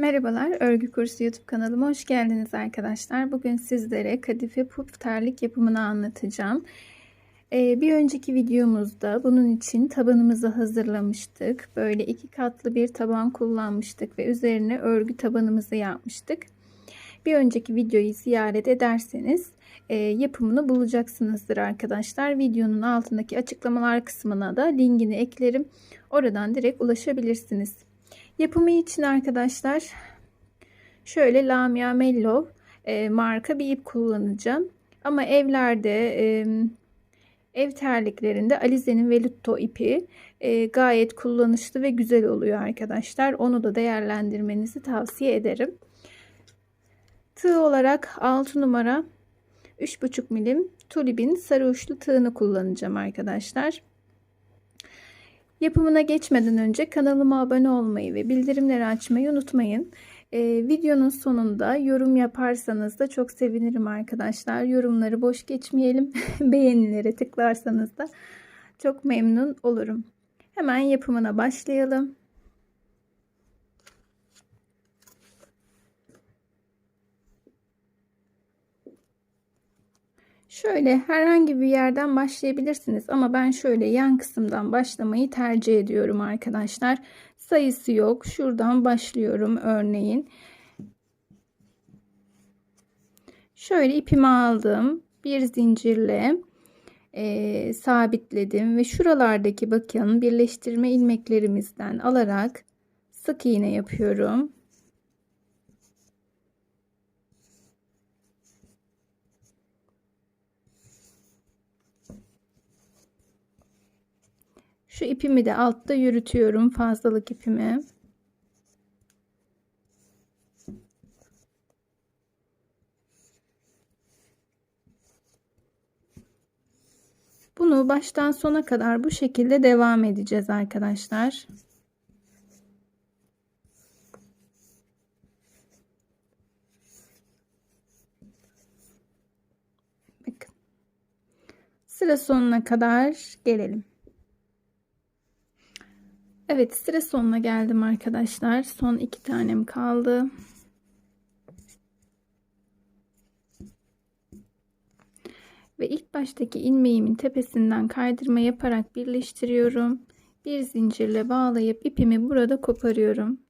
Merhabalar, Örgü Kursu YouTube kanalıma hoş geldiniz arkadaşlar. Bugün sizlere kadife puf terlik yapımını anlatacağım. Ee, bir önceki videomuzda bunun için tabanımızı hazırlamıştık. Böyle iki katlı bir taban kullanmıştık ve üzerine örgü tabanımızı yapmıştık. Bir önceki videoyu ziyaret ederseniz e, yapımını bulacaksınızdır arkadaşlar. Videonun altındaki açıklamalar kısmına da linkini eklerim. Oradan direkt ulaşabilirsiniz. Yapımı için arkadaşlar şöyle Lamia Mellow e, marka bir ip kullanacağım. Ama evlerde e, ev terliklerinde Alize'nin Velutto ipi e, gayet kullanışlı ve güzel oluyor arkadaşlar. Onu da değerlendirmenizi tavsiye ederim. Tığ olarak 6 numara 3,5 milim tulibin sarı uçlu tığını kullanacağım arkadaşlar. Yapımına geçmeden önce kanalıma abone olmayı ve bildirimleri açmayı unutmayın. Ee, videonun sonunda yorum yaparsanız da çok sevinirim arkadaşlar. Yorumları boş geçmeyelim. Beğenilere tıklarsanız da çok memnun olurum. Hemen yapımına başlayalım. Şöyle herhangi bir yerden başlayabilirsiniz ama ben şöyle yan kısımdan başlamayı tercih ediyorum arkadaşlar. Sayısı yok. Şuradan başlıyorum örneğin. Şöyle ipimi aldım. Bir zincirle e, sabitledim ve şuralardaki bakın birleştirme ilmeklerimizden alarak sık iğne yapıyorum. Şu ipimi de altta yürütüyorum fazlalık ipimi. Bunu baştan sona kadar bu şekilde devam edeceğiz arkadaşlar. Bakın. Sıra sonuna kadar gelelim. Evet sıra sonuna geldim arkadaşlar. Son iki tanem kaldı. Ve ilk baştaki ilmeğimin tepesinden kaydırma yaparak birleştiriyorum. Bir zincirle bağlayıp ipimi burada koparıyorum.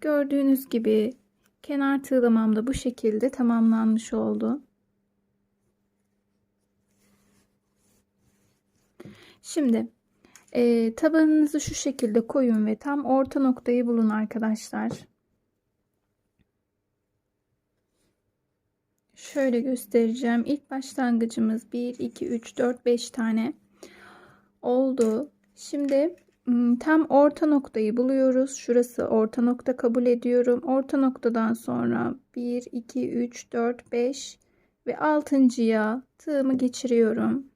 Gördüğünüz gibi kenar tığlamam da bu şekilde tamamlanmış oldu. Şimdi e, tabanınızı şu şekilde koyun ve tam orta noktayı bulun arkadaşlar. Şöyle göstereceğim. İlk başlangıcımız 1, 2, 3, 4, 5 tane oldu. Şimdi tam orta noktayı buluyoruz. Şurası orta nokta kabul ediyorum. Orta noktadan sonra 1, 2, 3, 4, 5 ve 6.ya tığımı geçiriyorum.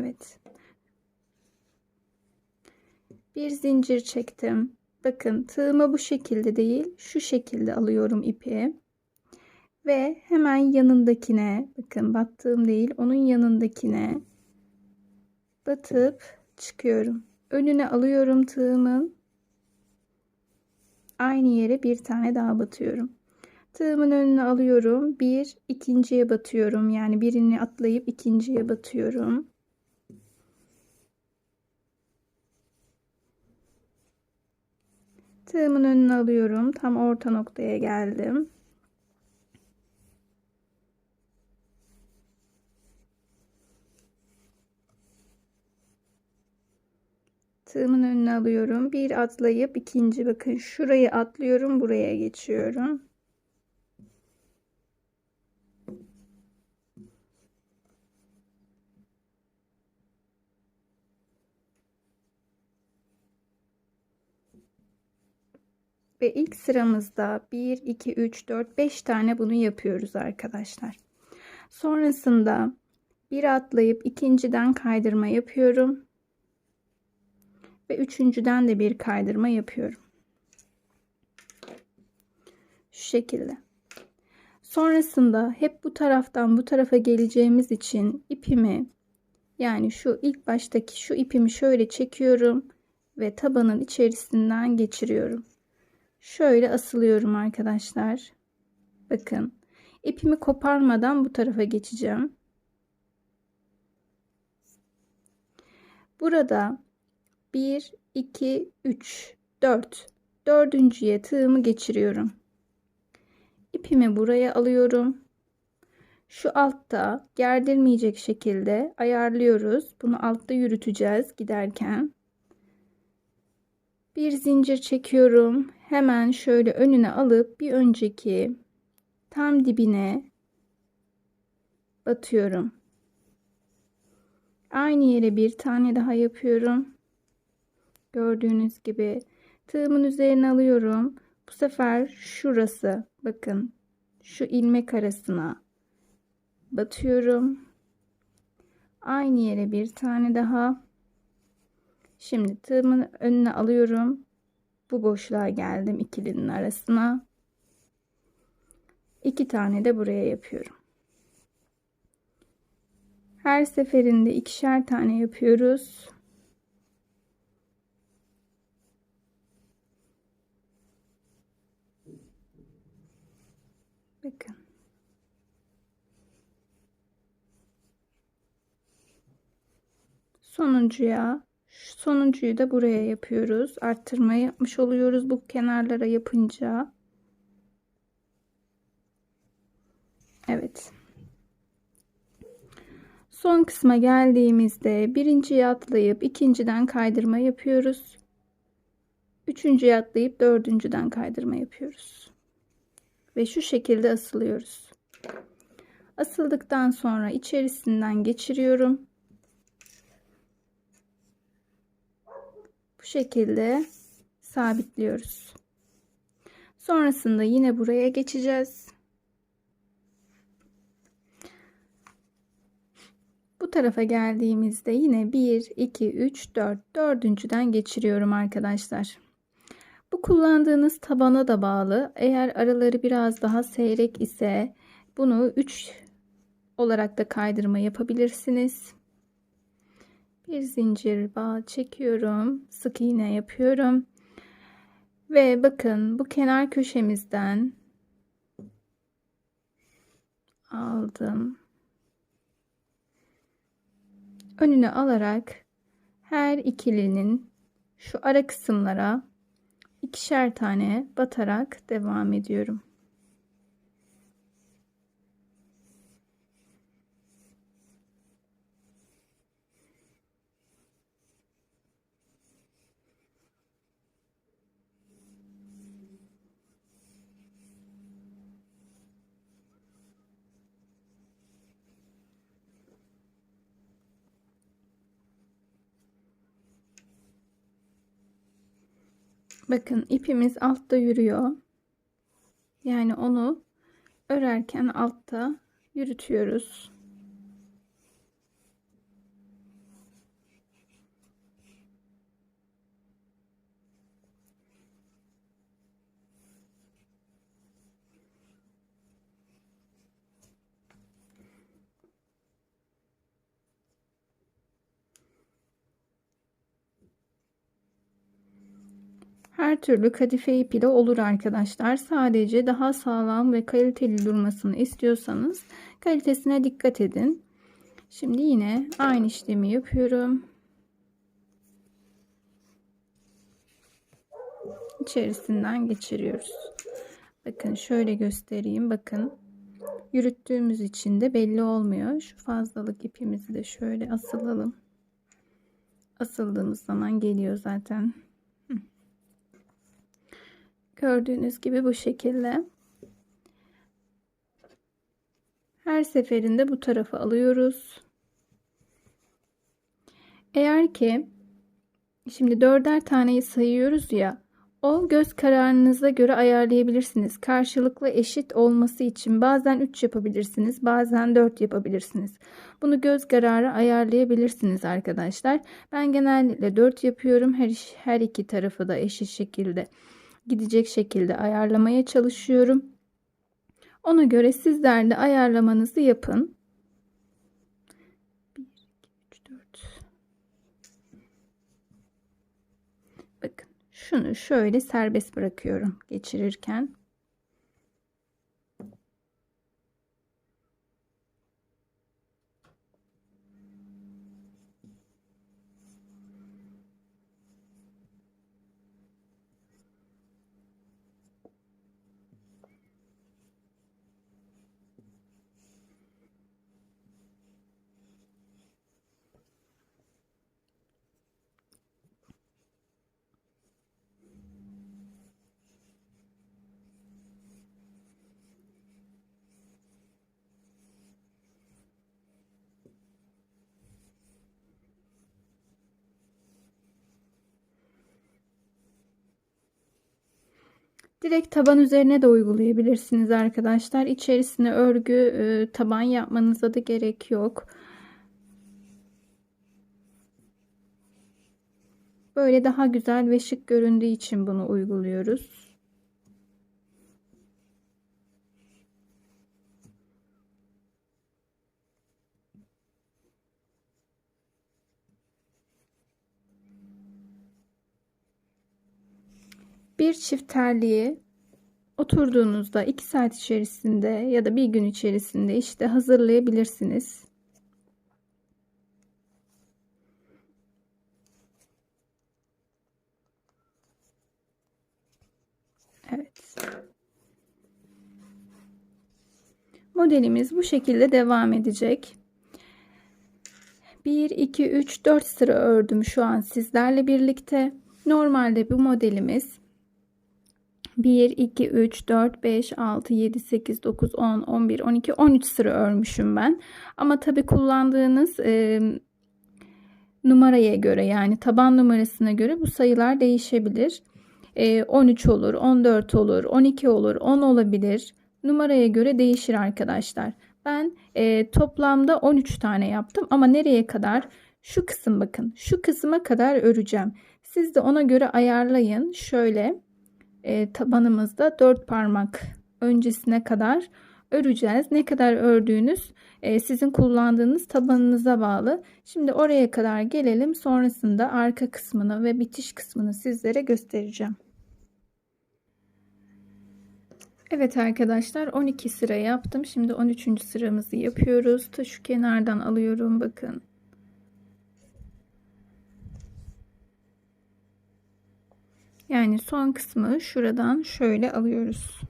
Evet. Bir zincir çektim. Bakın tığımı bu şekilde değil şu şekilde alıyorum ipi. Ve hemen yanındakine bakın battığım değil onun yanındakine batıp çıkıyorum. Önüne alıyorum tığımın. Aynı yere bir tane daha batıyorum. Tığımın önüne alıyorum. Bir ikinciye batıyorum. Yani birini atlayıp ikinciye batıyorum. Tığımın önüne alıyorum. Tam orta noktaya geldim. Tığımın önüne alıyorum. Bir atlayıp ikinci bakın şurayı atlıyorum. Buraya geçiyorum. Ve ilk sıramızda 1, 2, 3, 4, 5 tane bunu yapıyoruz arkadaşlar. Sonrasında bir atlayıp ikinciden kaydırma yapıyorum. Ve üçüncüden de bir kaydırma yapıyorum. şekilde. Sonrasında hep bu taraftan bu tarafa geleceğimiz için ipimi yani şu ilk baştaki şu ipimi şöyle çekiyorum ve tabanın içerisinden geçiriyorum. Şöyle asılıyorum arkadaşlar. Bakın ipimi koparmadan bu tarafa geçeceğim. Burada 1, 2, 3, 4. Dördüncüye tığımı geçiriyorum. İpimi buraya alıyorum. Şu altta gerdirmeyecek şekilde ayarlıyoruz. Bunu altta yürüteceğiz giderken. Bir zincir çekiyorum. Hemen şöyle önüne alıp bir önceki tam dibine batıyorum. Aynı yere bir tane daha yapıyorum. Gördüğünüz gibi tığımın üzerine alıyorum. Bu sefer şurası bakın şu ilmek arasına batıyorum. Aynı yere bir tane daha. Şimdi tığımın önüne alıyorum. Bu boşluğa geldim ikilinin arasına. İki tane de buraya yapıyorum. Her seferinde ikişer tane yapıyoruz. Bakın. Sonuncuya sonuncuyu da buraya yapıyoruz. Arttırma yapmış oluyoruz bu kenarlara yapınca. Evet. Son kısma geldiğimizde birinciyi atlayıp ikinciden kaydırma yapıyoruz. Üçüncüye atlayıp dördüncüden kaydırma yapıyoruz. Ve şu şekilde asılıyoruz. Asıldıktan sonra içerisinden geçiriyorum. Bu şekilde sabitliyoruz. Sonrasında yine buraya geçeceğiz. Bu tarafa geldiğimizde yine 1, 2, 3, 4, dördüncüden geçiriyorum arkadaşlar. Bu kullandığınız tabana da bağlı. Eğer araları biraz daha seyrek ise bunu 3 olarak da kaydırma yapabilirsiniz. Bir zincir bağ çekiyorum. Sık iğne yapıyorum. Ve bakın bu kenar köşemizden aldım önüne alarak her ikilinin şu ara kısımlara ikişer tane batarak devam ediyorum. Bakın ipimiz altta yürüyor. Yani onu örerken altta yürütüyoruz. Her türlü kadife ip ile olur arkadaşlar. Sadece daha sağlam ve kaliteli durmasını istiyorsanız kalitesine dikkat edin. Şimdi yine aynı işlemi yapıyorum. İçerisinden geçiriyoruz. Bakın şöyle göstereyim. Bakın yürüttüğümüz için de belli olmuyor. Şu fazlalık ipimizi de şöyle asılalım. Asıldığımız zaman geliyor zaten. Gördüğünüz gibi bu şekilde. Her seferinde bu tarafa alıyoruz. Eğer ki şimdi dörder taneyi sayıyoruz ya o göz kararınıza göre ayarlayabilirsiniz. Karşılıklı eşit olması için bazen 3 yapabilirsiniz, bazen 4 yapabilirsiniz. Bunu göz kararı ayarlayabilirsiniz arkadaşlar. Ben genellikle 4 yapıyorum. Her her iki tarafı da eşit şekilde gidecek şekilde ayarlamaya çalışıyorum. Ona göre sizler de ayarlamanızı yapın. 1, 2, 3, 4. Bakın şunu şöyle serbest bırakıyorum geçirirken. Direkt taban üzerine de uygulayabilirsiniz arkadaşlar. İçerisine örgü e, taban yapmanıza da gerek yok. Böyle daha güzel ve şık göründüğü için bunu uyguluyoruz. Bir çift terliği oturduğunuzda 2 saat içerisinde ya da bir gün içerisinde işte hazırlayabilirsiniz. Evet. Modelimiz bu şekilde devam edecek. 1 2 3 4 sıra ördüm şu an sizlerle birlikte. Normalde bu modelimiz 1, 2, 3, 4, 5, 6, 7, 8, 9, 10, 11, 12, 13 sıra örmüşüm ben. Ama tabi kullandığınız e, numaraya göre yani taban numarasına göre bu sayılar değişebilir. E, 13 olur, 14 olur, 12 olur, 10 olabilir. Numaraya göre değişir arkadaşlar. Ben e, toplamda 13 tane yaptım ama nereye kadar? Şu kısım bakın. Şu kısma kadar öreceğim. Siz de ona göre ayarlayın. Şöyle e, tabanımızda 4 parmak öncesine kadar öreceğiz. Ne kadar ördüğünüz e, sizin kullandığınız tabanınıza bağlı. Şimdi oraya kadar gelelim. Sonrasında arka kısmını ve bitiş kısmını sizlere göstereceğim. Evet arkadaşlar 12 sıra yaptım. Şimdi 13. sıramızı yapıyoruz. Şu kenardan alıyorum bakın. Yani son kısmı şuradan şöyle alıyoruz.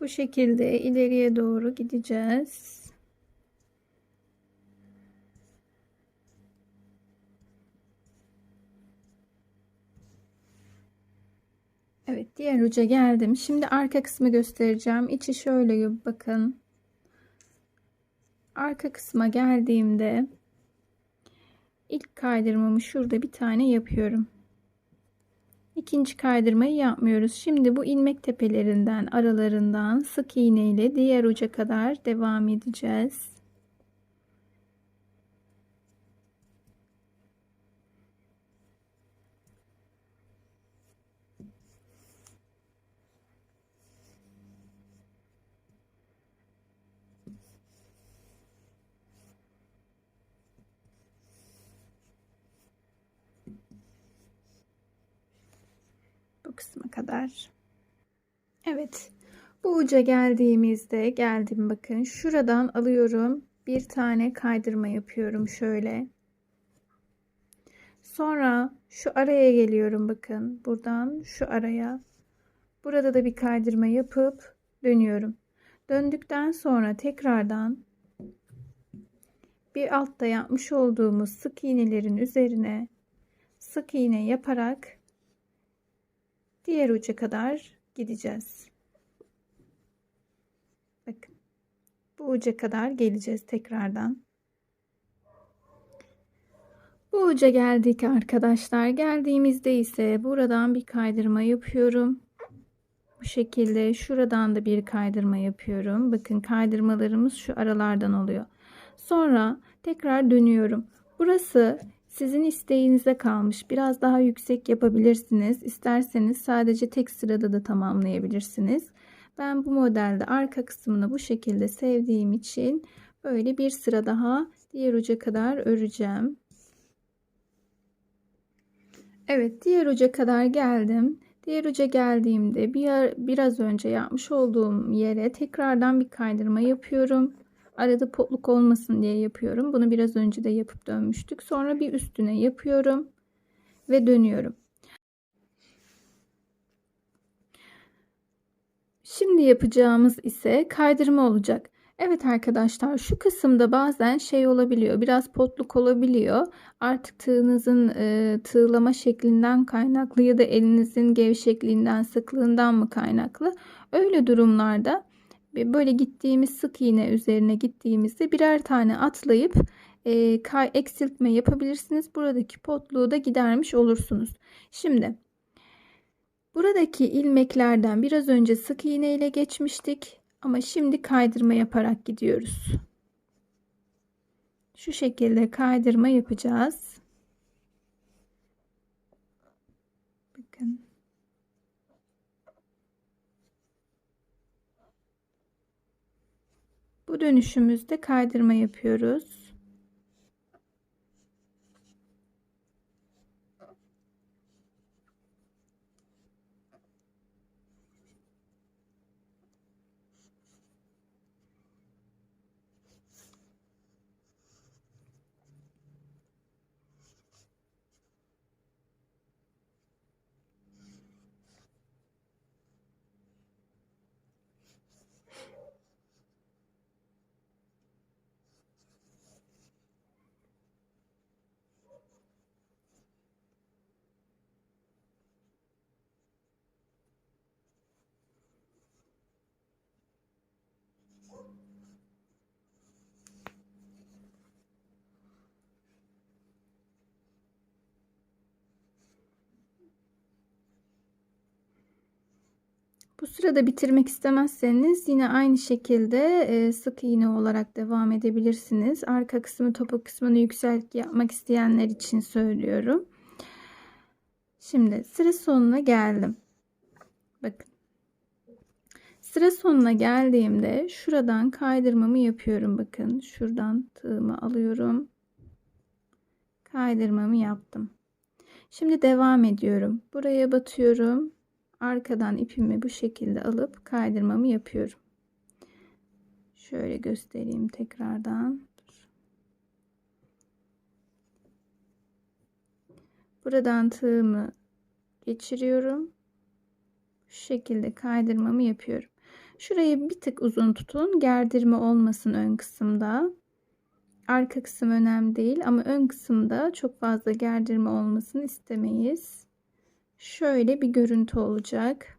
Bu şekilde ileriye doğru gideceğiz. Evet diğer uca geldim. Şimdi arka kısmı göstereceğim. İçi şöyle bakın. Arka kısma geldiğimde ilk kaydırmamı şurada bir tane yapıyorum. İkinci kaydırmayı yapmıyoruz. Şimdi bu ilmek tepelerinden aralarından sık iğne ile diğer uca kadar devam edeceğiz. Kısma kadar. Evet. Bu uca geldiğimizde geldim bakın. Şuradan alıyorum. Bir tane kaydırma yapıyorum şöyle. Sonra şu araya geliyorum bakın. Buradan şu araya. Burada da bir kaydırma yapıp dönüyorum. Döndükten sonra tekrardan bir altta yapmış olduğumuz sık iğnelerin üzerine sık iğne yaparak diğer uca kadar gideceğiz. Bakın. Bu uca kadar geleceğiz tekrardan. Bu uca geldik arkadaşlar. Geldiğimizde ise buradan bir kaydırma yapıyorum. Bu şekilde şuradan da bir kaydırma yapıyorum. Bakın kaydırmalarımız şu aralardan oluyor. Sonra tekrar dönüyorum. Burası sizin isteğinize kalmış. Biraz daha yüksek yapabilirsiniz. İsterseniz sadece tek sırada da tamamlayabilirsiniz. Ben bu modelde arka kısmını bu şekilde sevdiğim için böyle bir sıra daha diğer uca kadar öreceğim. Evet diğer uca kadar geldim. Diğer uca geldiğimde bir, biraz önce yapmış olduğum yere tekrardan bir kaydırma yapıyorum. Arada potluk olmasın diye yapıyorum. Bunu biraz önce de yapıp dönmüştük. Sonra bir üstüne yapıyorum ve dönüyorum. Şimdi yapacağımız ise kaydırma olacak. Evet arkadaşlar şu kısımda bazen şey olabiliyor biraz potluk olabiliyor artık tığınızın e, tığlama şeklinden kaynaklı ya da elinizin gevşekliğinden sıklığından mı kaynaklı öyle durumlarda böyle gittiğimiz sık iğne üzerine gittiğimizde birer tane atlayıp e, eksiltme yapabilirsiniz buradaki potluğu da gidermiş olursunuz şimdi buradaki ilmeklerden biraz önce sık iğne ile geçmiştik ama şimdi kaydırma yaparak gidiyoruz. Şu şekilde kaydırma yapacağız. Bakın. Bu dönüşümüzde kaydırma yapıyoruz. Bu sırada bitirmek istemezseniz yine aynı şekilde e, sık iğne olarak devam edebilirsiniz. Arka kısmı topuk kısmını yükselt yapmak isteyenler için söylüyorum. Şimdi sıra sonuna geldim. Bakın. Sıra sonuna geldiğimde şuradan kaydırmamı yapıyorum. Bakın şuradan tığımı alıyorum. Kaydırmamı yaptım. Şimdi devam ediyorum. Buraya batıyorum arkadan ipimi bu şekilde alıp kaydırmamı yapıyorum. Şöyle göstereyim tekrardan. Buradan tığımı geçiriyorum. Şu şekilde kaydırmamı yapıyorum. Şurayı bir tık uzun tutun. Gerdirme olmasın ön kısımda. Arka kısım önemli değil ama ön kısımda çok fazla gerdirme olmasını istemeyiz şöyle bir görüntü olacak.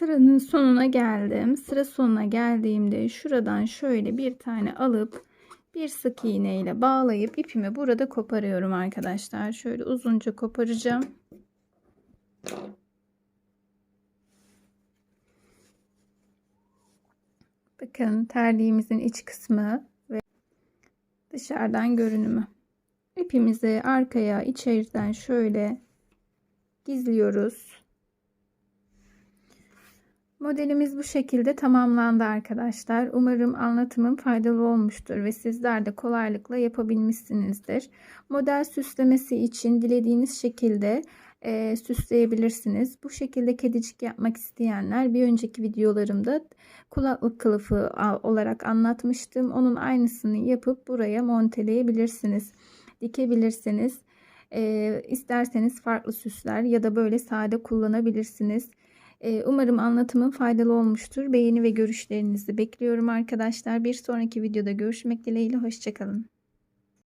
Sıranın sonuna geldim. Sıra sonuna geldiğimde şuradan şöyle bir tane alıp bir sık iğne ile bağlayıp ipimi burada koparıyorum arkadaşlar. Şöyle uzunca koparacağım. Bakın terliğimizin iç kısmı ve dışarıdan görünümü. İpimizi arkaya içeriden şöyle gizliyoruz. Modelimiz bu şekilde tamamlandı arkadaşlar. Umarım anlatımım faydalı olmuştur ve sizler de kolaylıkla yapabilmişsinizdir. Model süslemesi için dilediğiniz şekilde e, süsleyebilirsiniz. Bu şekilde kedicik yapmak isteyenler bir önceki videolarımda kulaklık kılıfı olarak anlatmıştım. Onun aynısını yapıp buraya monteleyebilirsiniz. Dikebilirsiniz. E, isterseniz farklı süsler ya da böyle sade kullanabilirsiniz. E, umarım anlatımım faydalı olmuştur. Beğeni ve görüşlerinizi bekliyorum arkadaşlar. Bir sonraki videoda görüşmek dileğiyle. Hoşçakalın.